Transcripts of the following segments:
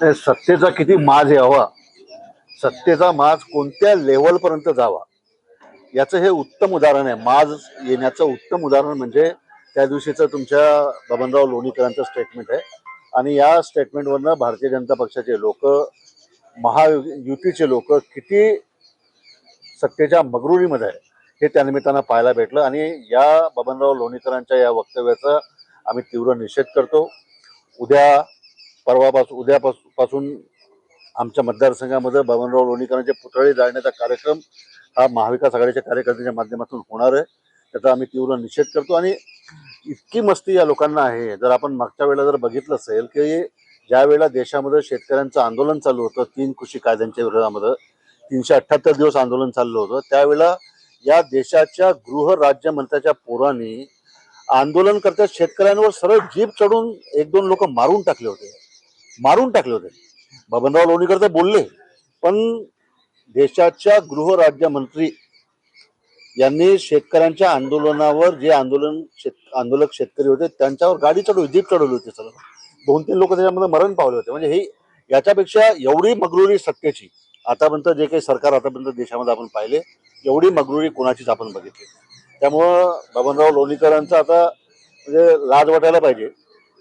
त्या सत्तेचा किती माज यावा? सत्तेचा माज कोणत्या लेवलपर्यंत जावा? याचं हे उत्तम उदाहरण आहे. माज येण्याचं उत्तम उदाहरण म्हणजे त्या दिवशीचं तुमच्या बबनराव लोणीकरांचं स्टेटमेंट आहे. आणि या स्टेटमेंटवरनं भारतीय जनता पक्षाचे लोक महायुतीचे लोक किती सत्तेच्या मगरुरीमध्ये आहे हे त्यानिमित्तानं पाहायला भेटलं. आणि या बबनराव लोणीकरांच्या या वक्तव्याचा आम्ही तीव्र निषेध करतो. उद्या परवापासून उद्यापासून आमच्या मतदारसंघामध्ये बबनराव लोणीकरांचे पुतळे जाळण्याचा कार्यक्रम हा महाविकास आघाडीच्या कार्यकर्त्यांच्या माध्यमातून होणार आहे. त्याचा आम्ही तीव्र निषेध करतो आणि इतकी मस्ती या लोकांना आहे. जर आपण मागच्या वेळेला जर बघितलं असेल की ज्या वेळेला देशामध्ये शेतकऱ्यांचं आंदोलन चालू होतं तीन कृषी कायद्यांच्या विरोधामध्ये तीनशे अठ्ठ्याहत्तर दिवस आंदोलन चाललं होतं त्यावेळेला या देशाच्या गृहराज्यमंत्र्याच्या पोरांनी आंदोलनकर्त्या शेतकऱ्यांवर सरळ जीप चढून एक दोन लोक मारून टाकले होते. मारून टाकले होते. बबनराव लोणीकर तर बोलले. पण देशाच्या गृहराज्यमंत्री यांनी शेतकऱ्यांच्या आंदोलनावर जे आंदोलन शेत आंदोलक शेतकरी होते त्यांच्यावर गाडी चढवली जीप चढवली होती सर दोन तीन लोक त्याच्यामध्ये मरण पावले होते. म्हणजे हे याच्यापेक्षा एवढी मगरुरी सत्तेची आतापर्यंत जे काही सरकार आतापर्यंत देशामध्ये आपण पाहिले एवढी मगरुरी कोणाचीच आपण बघितली त्यामुळं बबनराव लोणीकरांचा आता म्हणजे लाज वाटायला पाहिजे.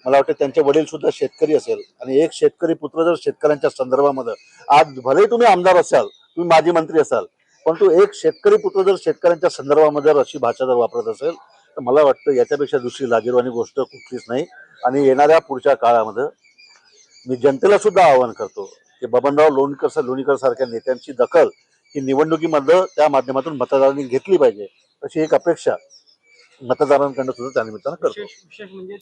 मला वाटतं त्यांचे वडील सुद्धा शेतकरी असेल. आणि एक शेतकरी पुत्र जर शेतकऱ्यांच्या संदर्भामध्ये आज भले तुम्ही आमदार असाल तुम्ही माजी मंत्री असाल परंतु एक शेतकरी पुत्र जर शेतकऱ्यांच्या संदर्भामध्ये जर अशी भाषा जर वापरत असेल तर मला वाटतं याच्यापेक्षा दुसरी लाजीरवाणी गोष्ट कुठलीच नाही. आणि येणाऱ्या पुढच्या काळामध्ये मी जनतेला सुद्धा आवाहन करतो की बबनराव लोणकर लोणीकर सारख्या नेत्यांची दखल ही निवडणुकीमध्ये त्या माध्यमातून मतदारांनी घेतली पाहिजे अशी एक अपेक्षा मतदारांकडनं सुद्धा त्यानिमित्तानं करतो. म्हणजे